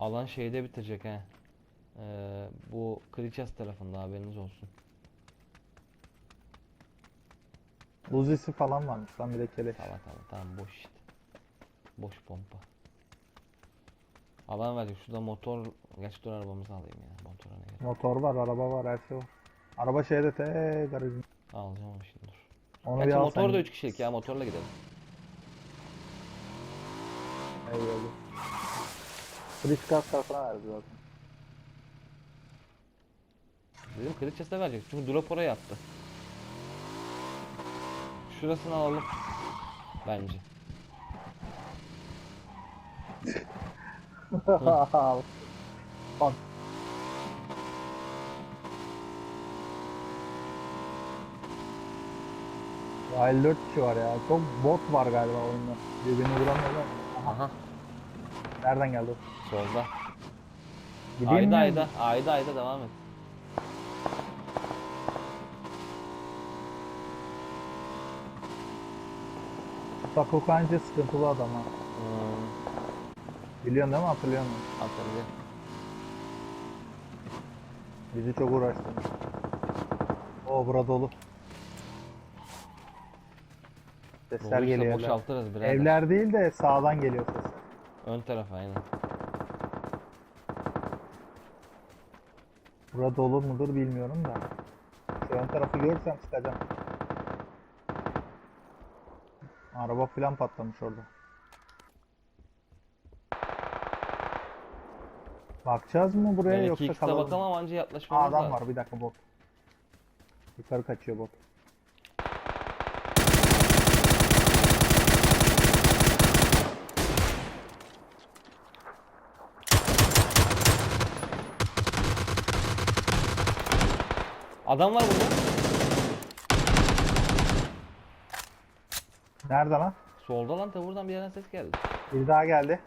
Alan şeyde bitecek he. Ee, bu Kriças tarafında haberiniz olsun. Uzisi falan varmış lan bir de keleş. Tamam tamam tamam boş işte. Boş pompa. Alan verecek. Şurada motor. Gerçi dur arabamızı alayım ya. Motora ne gerek. Motor var, araba var, her şey var. Araba şeyde te garajın. Alacağım ama şimdi dur. Onu Gerçi motor da 3 kişilik ya. Motorla gidelim. Eyvallah. Friskat tarafına verdi zaten. Dedim Kriças'a verecek. Çünkü drop oraya attı. Şurasını alalım. Bence. Bak. Ya 54 kişi var ya. Çok bot var galiba oyunda. Birbirini vuramıyorlar. Aha. Nereden geldi? Solda. Gideyim Ayda mi? ayda. Ayda ayda devam et. Taco Kanca sıkıntılı adam ha. Hmm. Biliyorsun değil mi? Hatırlıyor musun? Hatırlıyorum. Bizi çok uğraştırmış. O bura dolu. Sesler Doluysa geliyor. evler. boşaltırız birader. Evler değil de sağdan geliyor ses. Ön taraf aynen. Bura dolu mudur bilmiyorum da. Şu ön tarafı görürsem çıkacağım. Araba falan patlamış orada. Bakacağız mı buraya Ben yoksa 2x'te kalalım? mı? bakamam anca yaklaşmamız adam lazım. var bir dakika bot. Yukarı kaçıyor bot. Adam var burada. Nerede lan? Solda lan da buradan bir yerden ses geldi. Bir daha geldi.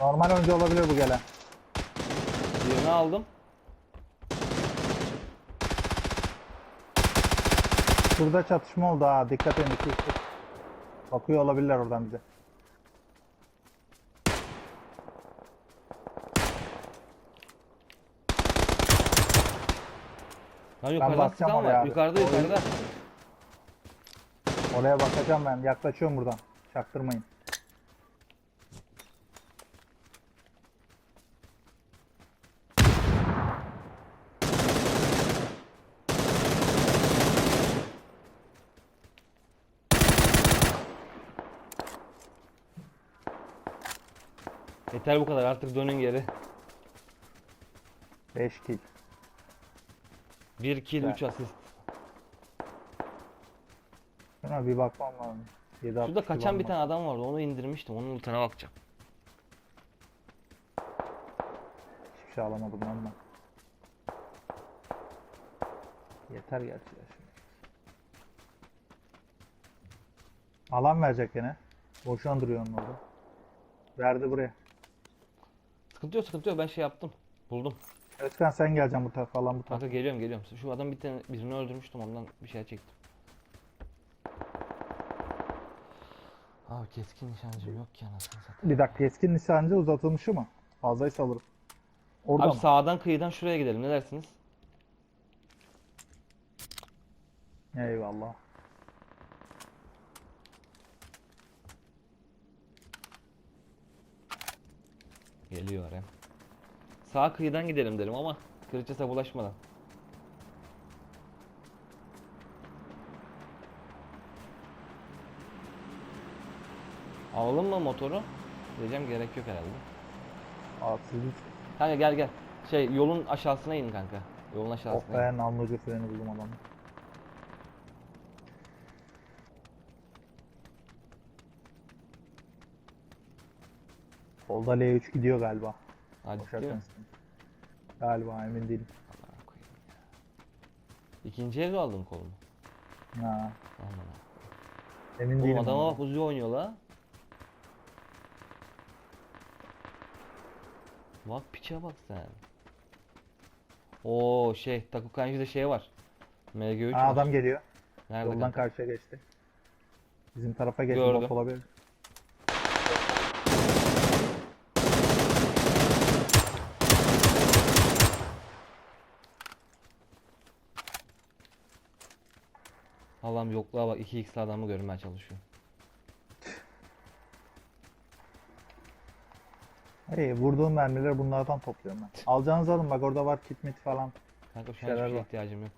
Normal önce olabilir bu gelen. Birini aldım. Şurada çatışma oldu ha. Dikkat edin. Bakıyor olabilirler oradan bize. Lan yukarıdan bakacağım sıkan oraya var. abi. Yukarıda yukarıda. Oraya bakacağım ben. Yaklaşıyorum buradan. Çaktırmayın. Yeter bu kadar artık dönün geri. 5 kill. 1 kill Güzel. 3 asist. Şuna bir bakmam lazım. 7 Şurada kaçan bir tane adam vardı onu indirmiştim onun ultana bakacağım. Hiçbir şey alamadım lan ben. Yeter gerçi ya şimdi. Alan verecek gene. Boşan duruyor onun orada. Verdi buraya. Sıkıntı yok sıkıntı yok ben şey yaptım. Buldum. Özkan sen geleceksin bu tarafa alan bu tarafa. Kanka geliyorum geliyorum. Şu adam bir tane birini öldürmüştüm ondan bir şey çektim. Abi keskin nişancım yok ki anasını satayım. Bir dakika keskin nişancı uzatılmışı mı? Fazlaysa alırım. Orada Abi mı? sağdan kıyıdan şuraya gidelim ne dersiniz? Eyvallah. Geliyor hem. Sağ kıyıdan gidelim derim ama Kırıçes'e bulaşmadan. Alalım mı motoru? Diyeceğim gerek yok herhalde. Hiç... Kanka gel gel. Şey yolun aşağısına in kanka. Yolun Oh aşağısına in. be namlucu freni buldum adamı. Solda L3 gidiyor galiba. Hadi Koşarken mi? Galiba emin değilim. Allah'a koyayım ya. İkinci evde aldım kolumu. Ha, Aman emin Oğlum değilim. adama ama. bak Uzi oynuyor la. Bak piçe bak sen. Oo şey Takukanji'de şey var. MG3 Ha, var. adam geliyor. Nerede Yoldan kanka? karşıya geçti. Bizim tarafa geçti Gördüm. bot olabilir. Allah'ım yokluğa bak 2x adamı görmeye çalışıyor. Hey, vurduğum mermileri bunlardan topluyorum ben. Alacağınızı alın bak orada var kit mit falan. Kanka şu an Şeyler hiçbir şeye var. ihtiyacım yok.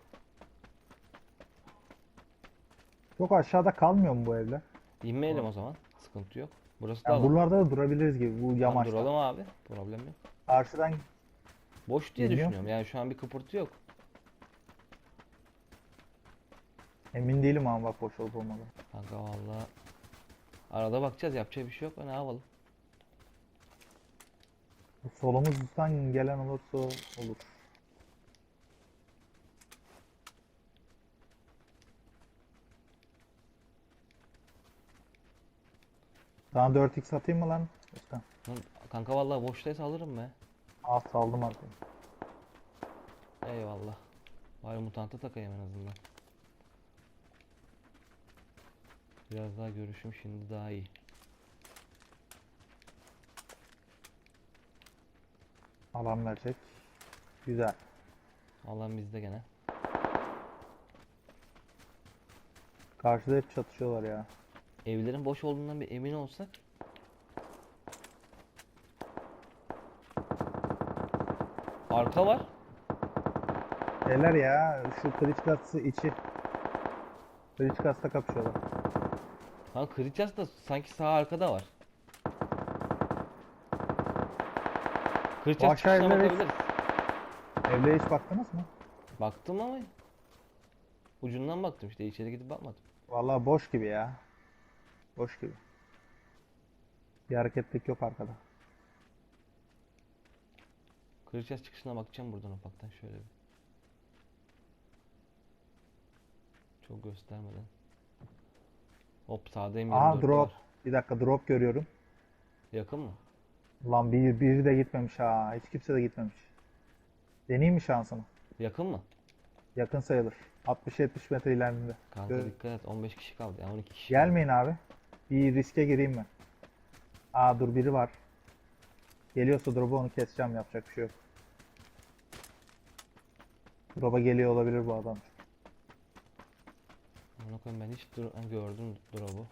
Çok aşağıda kalmıyor mu bu evler? İnmeyelim o zaman. Sıkıntı yok. Burası da Yani alan. buralarda da durabiliriz gibi bu Tamam, yamaçta. duralım abi. Problem yok. Karşıdan Boş diye Bilmiyorum. düşünüyorum. Yani şu an bir kıpırtı yok. Emin değilim ama bak boş olup olmadı. Kanka vallahi arada bakacağız. Yapacak bir şey yok. Ne yapalım? Solumuzdan gelen olursa olur. Sana 4x atayım mı lan? Özkan. Lan Kanka vallahi boştaysa alırım be. Al saldım artık. Eyvallah. Bari mutantı takayım en azından. Biraz daha görüşüm şimdi daha iyi. Alan verecek. Güzel. Allah'ım bizde gene. Karşıda hep çatışıyorlar ya. Evlerin boş olduğundan bir emin olsak. Arka var. Neler ya? Şu kılıç katsı içi. Kılıç katsta kapışıyorlar. Ha kıracağız da sanki sağ arkada var. Kıracağız aşağı çıkışına evlere- bakabiliriz. Evlere hiç baktınız mı? Baktım ama ucundan baktım işte içeri gidip bakmadım. Vallahi boş gibi ya. Boş gibi. Bir hareketlik yok arkada. Kıracağız çıkışına bakacağım buradan ufaktan şöyle bir. Çok göstermeden. Hop sağda M24 Aha drop. var. Bir dakika drop görüyorum. Yakın mı? Lan bir, biri de gitmemiş ha. Hiç kimse de gitmemiş. Deneyeyim mi şansını? Yakın mı? Yakın sayılır. 60-70 metre ileride. Kanka Gör- dikkat et 15 kişi kaldı ya 12 kişi. Gelmeyin abi. Bir riske gireyim ben. Aa dur biri var. Geliyorsa drop'u onu keseceğim yapacak bir şey yok. Drop'a geliyor olabilir bu adam. Amına koyayım ben hiç dur gördüm drop'u.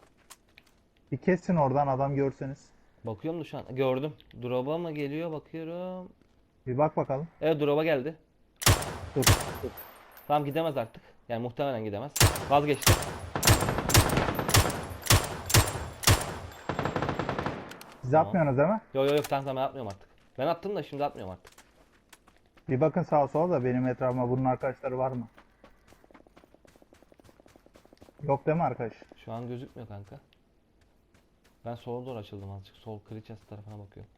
Bir kessin oradan adam görseniz. Bakıyorum da şu an gördüm. Drop'a mı geliyor bakıyorum. Bir bak bakalım. Evet drop'a geldi. Dur dur. Tamam gidemez artık. Yani muhtemelen gidemez. Vazgeçti. Siz Tamam. atmıyorsunuz değil mi? Yok yok yok tamam tamam ben atmıyorum artık. Ben attım da şimdi atmıyorum artık. Bir bakın sağa sola da benim etrafıma bunun arkadaşları var mı? Yok değil mi arkadaş? Şu an gözükmüyor kanka. Ben sola doğru açıldım azıcık. Sol Kriças tarafına bakıyorum.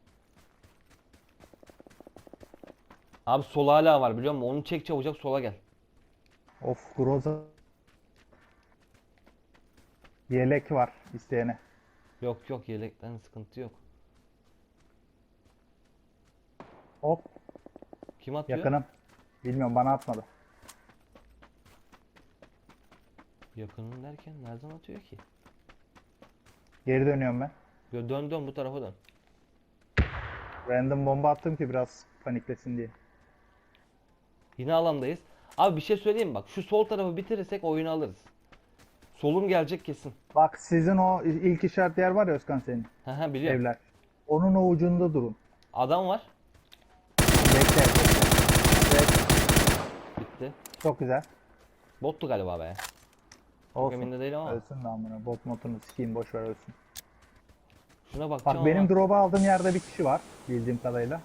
Abi sol hala var biliyor musun? Onu çek çabucak sola gel. Of Groza. Yelek var isteyene. Yok yok yelekten sıkıntı yok. Hop Kim atıyor? yakınım. Bilmiyorum bana atmadı. Yakının derken nereden atıyor ki? Geri dönüyorum ben. Yo, Dön dön bu tarafa dön. Random bomba attım ki biraz paniklesin diye. Yine alandayız. Abi bir şey söyleyeyim mi? bak. Şu sol tarafı bitirirsek oyunu alırız. Solum gelecek kesin. Bak sizin o ilk işaret yer var ya Özkan senin. He he biliyorum. Evler. Onun o ucunda durun. Adam var. Bekle. Bekle. Bitti. Çok güzel. Bottu galiba be. Çok Olsun. emin de değilim ama. Ölsün de amına. Bot motunu sikeyim boş ver ölsün. Şuna bakacağım Bak benim ama. drop'u aldığım yerde bir kişi var. Bildiğim kadarıyla.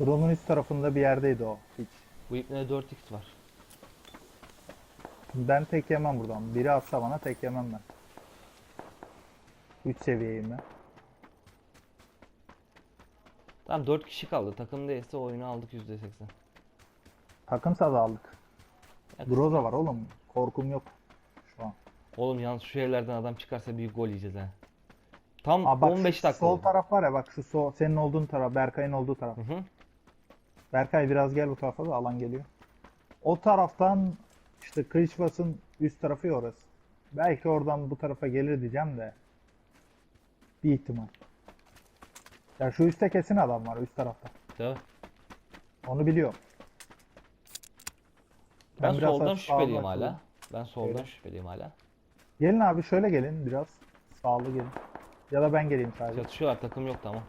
Drop'un üst tarafında bir yerdeydi o. Hiç. Bu ipne 4x var. Ben tek yemem buradan. Biri atsa bana tek yemem ben. 3 seviyeyim ben. Tamam 4 kişi kaldı. Takım değilse oyunu aldık %80. Takımsa da aldık. Groza var oğlum. Korkum yok. Şu an. Oğlum yalnız şu evlerden adam çıkarsa büyük gol yiyeceğiz ha. Tam Aa bak 15 şu dakika sol oldu. taraf var ya bak şu sol senin olduğun taraf Berkay'ın olduğu taraf. Hı hı. Berkay biraz gel bu tarafa da alan geliyor. O taraftan işte Kılıçbas'ın üst tarafı ya orası. Belki oradan bu tarafa gelir diyeceğim de. Bir ihtimal. Ya şu üstte kesin adam var üst tarafta. Mi? Onu biliyorum. Ben, Ben soldan şüpheliyim hala. Ben soldan Öyle. şüpheliyim hala. Gelin abi şöyle gelin biraz. Sağlı gelin. Ya da ben geleyim sadece. Çatışıyorlar takım yok tamam.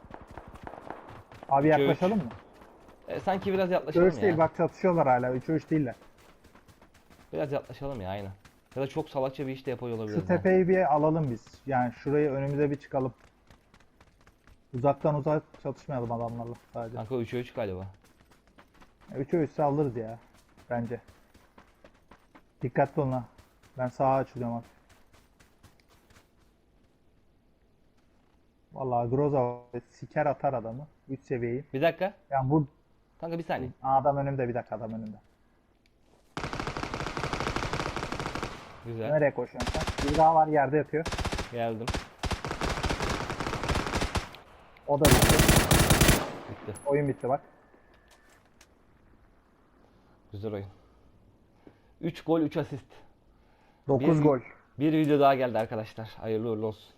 Abi Üç, yaklaşalım mı? E, sanki biraz yaklaşalım 3 değil ya. bak çatışıyorlar hala. 3 3 değiller. Biraz yaklaşalım ya aynen. Ya da çok salakça bir iş de yapıyor olabiliriz. Şu tepeyi bir alalım biz. Yani şurayı önümüze bir çıkalım. Uzaktan uzak çatışmayalım adamlarla sadece. Kanka 3'e 3 galiba. 3'e 3 alırız ya. Bence. Dikkatli olun ha. Ben sağa açılıyorum abi. Vallahi Groza siker atar adamı. 3 seviyeyi. Bir dakika. Yani bu Kanka bir saniye. Aa, adam önümde bir dakika adam önümde. Güzel. Nereye koşuyorsun sen? Bir daha var yerde yatıyor. Geldim. O da bitti. Bitti. Oyun bitti bak. Güzel oyun. 3 gol 3 asist. 9 Bir- gol. Bir video daha geldi arkadaşlar. Hayırlı uğurlu olsun.